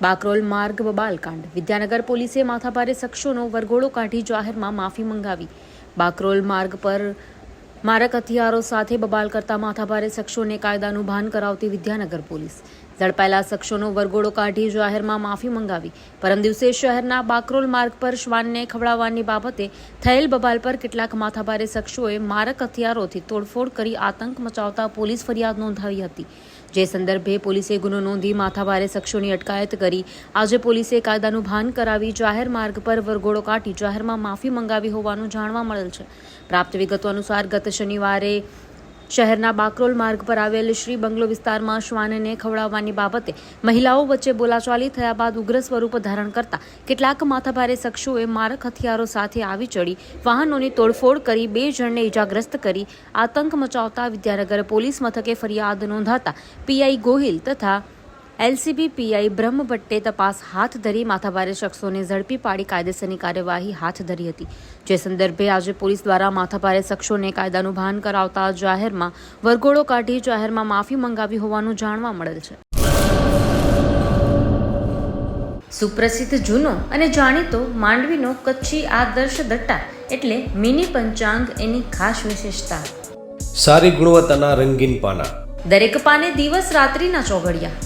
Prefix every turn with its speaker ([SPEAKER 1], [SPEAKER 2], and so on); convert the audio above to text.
[SPEAKER 1] બાકરોલ માર્ગ બબાલકાંડ. વિદ્યાનગર પોલીસે માથાભારે શખ્સોનો વરઘોડો કાઢી જાહેરમાં માફી મંગાવી. બાકરોલ માર્ગ પર મારક હથિયારો સાથે બબાલ કરતા માથાભારે શખ્સોને કાયદાનું ભાન કરાવતી વિદ્યાનગર પોલીસ. ઝડપાયેલા શખ્સોનો વરઘોડો કાઢી જાહેરમાં માફી મંગાવી. પરમ દિવસે શહેરના બાકરોલ માર્ગ પર શ્વાનને ખવડાવવાની બાબતે થયેલ બબાલ પર કેટલાક માથાભારે શખ્સોએ મારક હથિયારોથી તોડફોડ કરી આતંક મચાવતા પોલીસ ફરિયાદ નોંધાવી હતી. જે સંદર્ભે પોલીસે ગુનો નોંધી માથાભારે શખ્સોની અટકાયત કરી. આજે પોલીસે કાયદાનું ભાન કરાવી જાહેર માર્ગ પર વરઘોડો કાઢી જાહેરમાં માફી મંગાવી હોવાનું જાણવા મળેલ છે. પ્રાપ્ત વિગતો અનુસાર ગત શનિવારે શહેરના બાકરોલ માર્ગ પર આવેલ શ્રી બંગલો વિસ્તારમાં શ્વાનને ખવડાવવાની બાબતે મહિલાઓ વચ્ચે બોલાચાલી થયા બાદ ઉગ્ર સ્વરૂપ ધારણ કરતા કેટલાક માથાભારે શખ્સોએ મારક હથિયારો સાથે આવી ચડી વાહનોની તોડફોડ કરી બે જણને ઇજાગ્રસ્ત કરી આતંક મચાવતા વિદ્યાનગર પોલીસ મથકે ફરિયાદ નોંધાતા પીઆઈ ગોહિલ તથા એલસીબી પીઆઈ બ્રહ્મભટ્ટે તપાસ હાથ ધરી માથાભારે શખ્સોને ઝડપી પાડી કાયદેસરની કાર્યવાહી હાથ ધરી હતી. જે સંદર્ભે આજે પોલીસ દ્વારા માથાભારે શખ્સોને કાયદાનું ભાન કરાવતા જાહેરમાં વરઘોડો કાઢી જાહેરમાં માફી મંગાવી હોવાનું જાણવા મળેલ છે. સુપ્રસિદ્ધ જૂનો અને જાણીતો માંડવીનો કચ્છી આદર્શ દટ્ટા એટલે મિની પંચાંગ એની ખાસ વિશેષતા.
[SPEAKER 2] સારી ગુણવત્તાના રંગીન પાના.
[SPEAKER 1] દરેક પાને દિવસ રાત્રિના ચોઘડિયા.